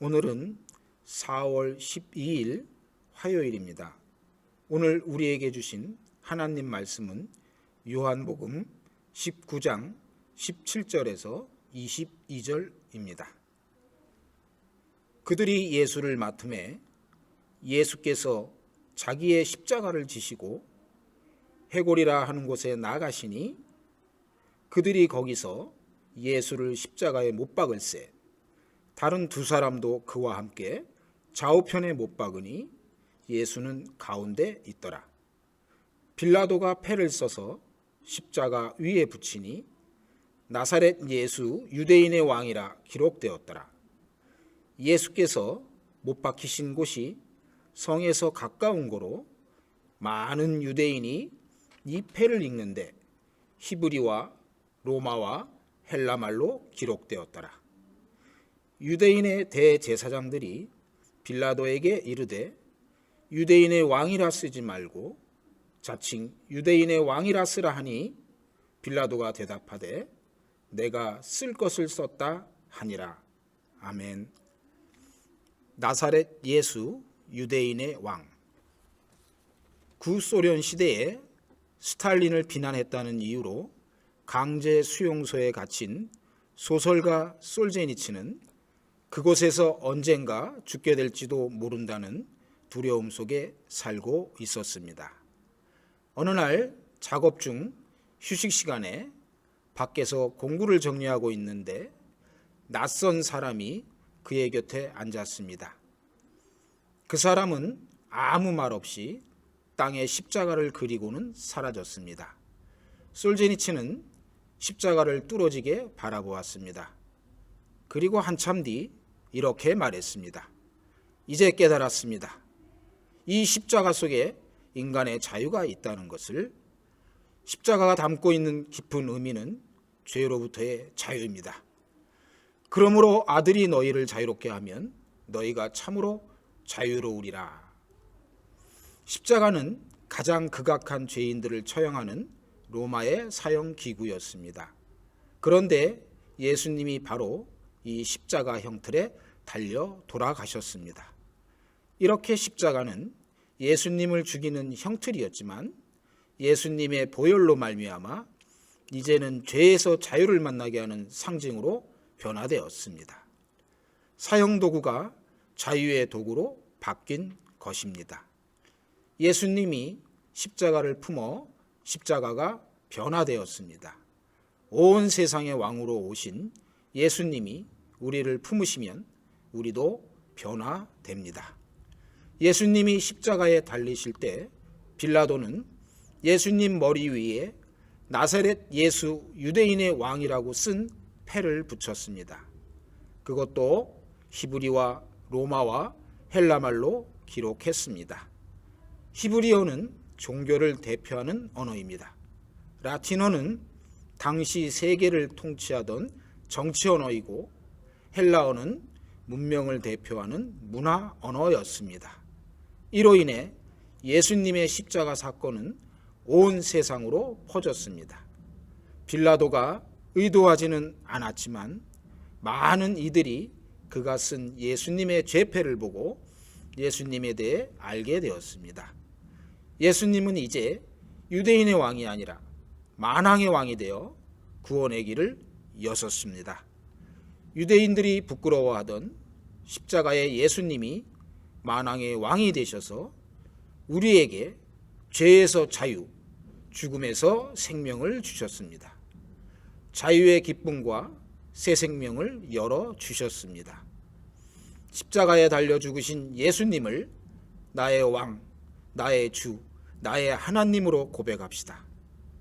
오늘은 4월 12일 화요일입니다. 오늘 우리에게 주신 하나님 말씀은 요한복음 19장 17절에서 22절입니다. 그들이 예수를 맡음에 예수께서 자기의 십자가를 지시고 해골이라 하는 곳에 나가시니 그들이 거기서 예수를 십자가에 못 박을세 다른 두 사람도 그와 함께 좌우편에 못 박으니 예수는 가운데 있더라. 빌라도가 패를 써서 십자가 위에 붙이니 나사렛 예수 유대인의 왕이라 기록되었더라. 예수께서 못 박히신 곳이 성에서 가까운 거로 많은 유대인이 이 패를 읽는데 히브리와 로마와 헬라말로 기록되었더라. 유대인의 대제사장들이 빌라도에게 이르되 유대인의 왕이라 쓰지 말고 자칭 유대인의 왕이라 쓰라 하니 빌라도가 대답하되 내가 쓸 것을 썼다 하니라. 아멘. 나사렛 예수 유대인의 왕. 구소련 시대에 스탈린을 비난했다는 이유로 강제 수용소에 갇힌 소설가 솔제니치는 그곳에서 언젠가 죽게 될지도 모른다는 두려움 속에 살고 있었습니다. 어느 날 작업 중 휴식 시간에 밖에서 공구를 정리하고 있는데 낯선 사람이 그의 곁에 앉았습니다. 그 사람은 아무 말 없이 땅에 십자가를 그리고는 사라졌습니다. 솔제니치는 십자가를 뚫어지게 바라보았습니다. 그리고 한참 뒤 이렇게 말했습니다. 이제 깨달았습니다. 이 십자가 속에 인간의 자유가 있다는 것을 십자가가 담고 있는 깊은 의미는 죄로부터의 자유입니다. 그러므로 아들이 너희를 자유롭게 하면 너희가 참으로 자유로우리라. 십자가는 가장 극악한 죄인들을 처형하는 로마의 사형 기구였습니다. 그런데 예수님이 바로 이 십자가 형틀에 달려 돌아가셨습니다. 이렇게 십자가는 예수님을 죽이는 형틀이었지만 예수님의 보혈로 말미암아 이제는 죄에서 자유를 만나게 하는 상징으로 변화되었습니다. 사형 도구가 자유의 도구로 바뀐 것입니다. 예수님이 십자가를 품어 십자가가 변화되었습니다. 온 세상의 왕으로 오신 예수님이 우리를 품으시면 우리도 변화됩니다. 예수님이 십자가에 달리실 때 빌라도는 예수님 머리 위에 나사렛 예수 유대인의 왕이라고 쓴 패를 붙였습니다. 그것도 히브리와 로마와 헬라말로 기록했습니다. 히브리어는 종교를 대표하는 언어입니다. 라틴어는 당시 세계를 통치하던 정치 언어이고 헬라어는 문명을 대표하는 문화 언어였습니다. 이로 인해 예수님의 십자가 사건은 온 세상으로 퍼졌습니다. 빌라도가 의도하지는 않았지만 많은 이들이 그가 쓴 예수님의 죄패를 보고 예수님에 대해 알게 되었습니다. 예수님은 이제 유대인의 왕이 아니라 만왕의 왕이 되어 구원의 길을 여섰습니다. 유대인들이 부끄러워하던 십자가의 예수님이 만왕의 왕이 되셔서 우리에게 죄에서 자유, 죽음에서 생명을 주셨습니다. 자유의 기쁨과 새 생명을 열어 주셨습니다. 십자가에 달려 죽으신 예수님을 나의 왕, 나의 주, 나의 하나님으로 고백합시다.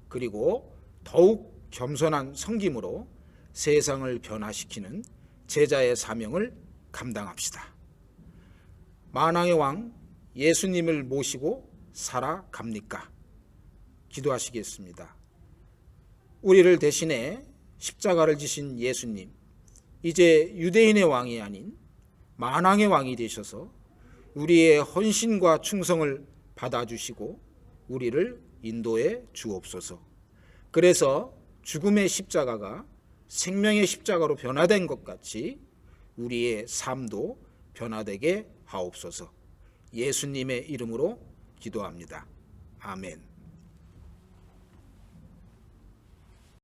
그리고 더욱 겸손한 성김으로 세상을 변화시키는 제자의 사명을 감당합시다. 만왕의 왕 예수님을 모시고 살아갑니까? 기도하시겠습니다. 우리를 대신해 십자가를 지신 예수님, 이제 유대인의 왕이 아닌 만왕의 왕이 되셔서 우리의 헌신과 충성을 받아주시고 우리를 인도해 주옵소서. 그래서 죽음의 십자가가 생명의 십자가로 변화된 것 같이 우리의 삶도 변화되게 하옵소서. 예수님의 이름으로 기도합니다. 아멘.